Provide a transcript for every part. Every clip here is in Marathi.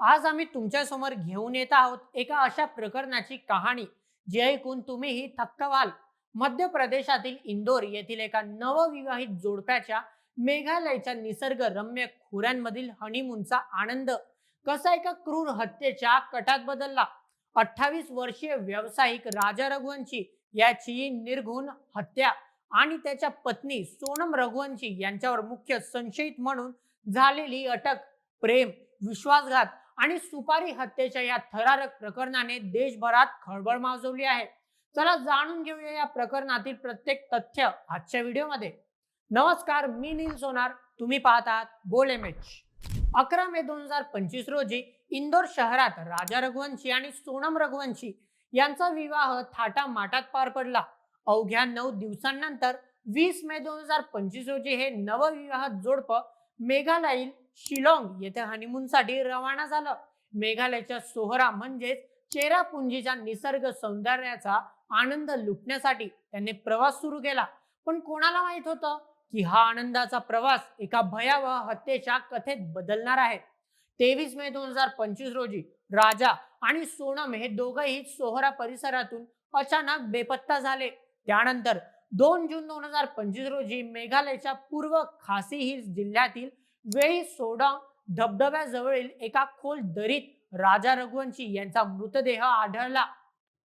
आज आम्ही तुमच्यासमोर घेऊन येत आहोत एका अशा प्रकरणाची कहाणी जी ऐकून तुम्हीही थक्क व्हाल. मध्य प्रदेशातील इंदोर येथील एका नवविवाहित जोडप्याच्या मेघालयच्या निसर्गरम्य खोऱ्यांमधील हनीमूनचा आनंद कसा एका क्रूर हत्येच्या कटात बदलला? अठ्ठावीस वर्षीय व्यावसायिक राजा रघुवंशी याची निर्घुण हत्या आणि त्याच्या पत्नी सोनम रघुवंशी यांच्यावर मुख्य संशयित म्हणून झालेली अटक प्रेम विश्वासघात आणि सुपारी हत्येच्या या थरारक प्रकरणाने देशभरात खळबळ माजवली आहे. चला जाणून घेऊया या प्रकरणातील प्रत्येक तथ्य आजच्या व्हिडिओमध्ये. नमस्कार मी नील सोनार. तुम्ही पाहतात बोल एम एच अकरा मे दोन हजार पंचवीस रोजी इंदोर शहरात राजा रघुवंशी आणि सोनम रघुवंशी यांचा विवाह थाटा माटात पार पडला. अवघ्या नऊ दिवसांनंतर वीस मे दोन हजार पंचवीस रोजी हे नवविवाह जोडपं मेघालयीन शिलाँग येथे हनीमूनसाठी रवाना झालं. मेघालयच्या सोहरा म्हणजेच चेरापुंजीच्या निसर्ग सौंदर्याचा आनंद लुटण्यासाठी त्यांनी प्रवास सुरू केला. पण कोणाला माहीत होतं की हा आनंदाचा प्रवास एका भयावह हत्येच्या कथेत बदलणार आहे? तेवीस मे दोन हजार पंचवीस रोजी राजा आणि सोनम हे दोघंही सोहरा परिसरातून अचानक बेपत्ता झाले. त्यानंतर दोन जून दोन हजार पंचवीस रोजी मेघालयच्या पूर्व खासी हिल्स जिल्ह्यातील वेळी सोडा धबधब्याजवळील एका खोल दरीत राजा रघुवंशी यांचा मृतदेह आढळला.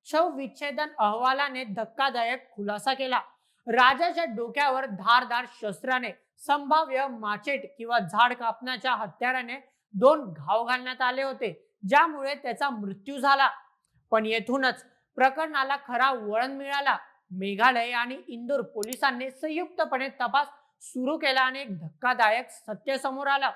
शव विच्छेदन अहवालाने धक्कादायक खुलासा केला. राजाच्या डोक्यावर धारदार शस्त्राने संभाव्य माचेट किंवा झाड कापण्याच्या हत्याराने दोन घाव घालण्यात आले होते ज्यामुळे त्याचा मृत्यू झाला. पण येथूनच प्रकरणाला खरा वळण मिळाला. मेघालय आणि इंदोर पोलिसांनी संयुक्तपणे तपास सुरू केला आणि एक धक्कादायक सत्य समोर आला.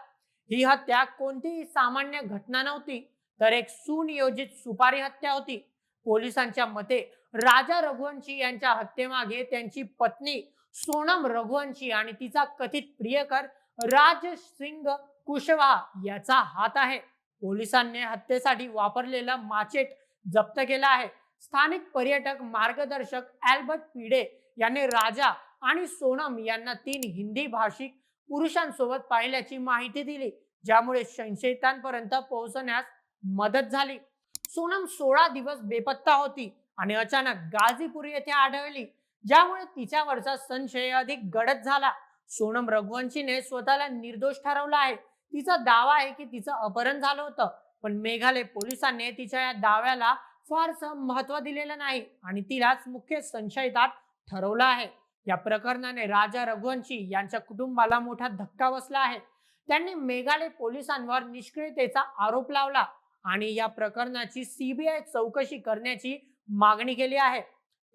ही हत्या कोणतीही सामान्य घटना नव्हती तर एक सुनियोजित सुपारी हत्या होती. पोलिसांच्या मते राजा रघुवंशी यांच्या हत्येमागे त्यांची पत्नी सोनम रघुवंशी आणि तिचा कथित प्रियकर राज सिंग कुशवाहा याचा हात आहे. पोलिसांनी हत्येसाठी वापरलेला माचेट जप्त केला आहे. स्थानिक पर्यटक मार्गदर्शक अल्बर्ट पिडे यांनी राजा आणि सोनम यांना तीन हिंदी भाषिक पुरुषांसोबत पाहिल्याची माहिती दिली ज्यामुळे संशयितांपर्यंत पोहोचण्यास मदत झाली. सोनम सोळा दिवस बेपत्ता होती आणि अचानक गाझीपूर येथे आढळली ज्यामुळे तिच्यावरचा संशय अधिक गडद झाला. सोनम रघुवंशीने स्वतःला निर्दोष ठरवला आहे. तिचा दावा आहे की तिचं अपहरण झालं होतं पण मेघालय पोलिसांनी तिच्या या दाव्याला फारसं महत्त्व दिलेलं नाही आणि तिलाच मुख्य संशयितात ठरवलं आहे. या प्रकरणाने राजा रघुवंशी यांच्या कुटुंबाला मोठा धक्का बसला आहे. त्यांनी मेघालय पोलिसांवर निष्क्रियतेचा आरोप लावला आणि या प्रकरणाची सीबीआय चौकशी करण्याची मागणी केली आहे.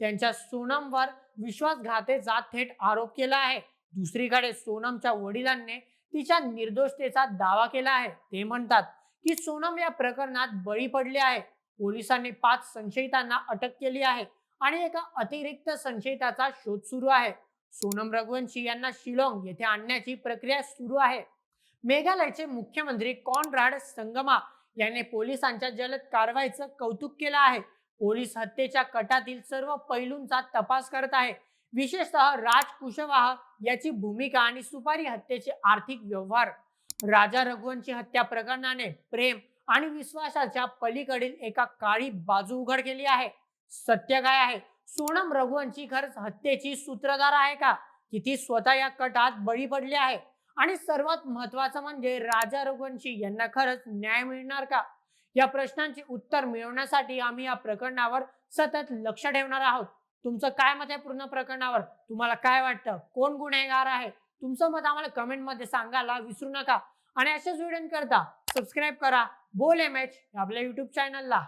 त्यांच्या सोनमवर विश्वासघातेचा थेट आरोप केला आहे. दुसरीकडे सोनमच्या वडिलांनी तिच्या निर्दोषतेचा दावा केला आहे. ते म्हणतात की सोनम या प्रकरणात बळी पडली आहे. पोलिसांनी पाच संशयितांना अटक केली आहे आणि एका अतिरिक्त संशयिताचा शोध सुरू आहे. सोनम रघुवंशी यांना शिलाँग येथे आणण्याची प्रक्रिया सुरू आहे. मेघालयचे मुख्यमंत्री कॉनराड संगमा यांनी पोलिसांच्या जलद कारवाईचं कौतुक केलं आहे. पोलीस हत्येच्या कटातील सर्व पैलूंचा तपास करत आहे. विशेषतः राज कुशवाह याची भूमिका आणि सुपारी हत्येचे आर्थिक व्यवहार. राजा रघुवंशी हत्या प्रकरणाने प्रेम आणि विश्वासाच्या पलीकडील एका काळी बाजू उघड केली आहे. सत्य काय आहे? सोनम रघुवंशी खरंच हत्येची सूत्रधार आहे का? की ती स्वतः या कटात बळी पडली आहे? आणि सर्वात महत्वाचं म्हणजे राजा रघुवंशी यांना खरंच न्याय मिळणार का? या प्रश्नांची उत्तर मिळवण्यासाठी आम्ही या प्रकरणावर सतत लक्ष ठेवणार आहोत. तुमचं काय मत आहे पूर्ण प्रकरणावर? तुम्हाला काय वाटतं? कोण गुन्हेगार आहे? तुमचं मत आम्हाला कमेंटमध्ये सांगायला विसरू नका. आणि अशाच व्हिडिओंकरता सबस्क्राईब करा. बोल एम एच आपल्या युट्यूब चॅनलला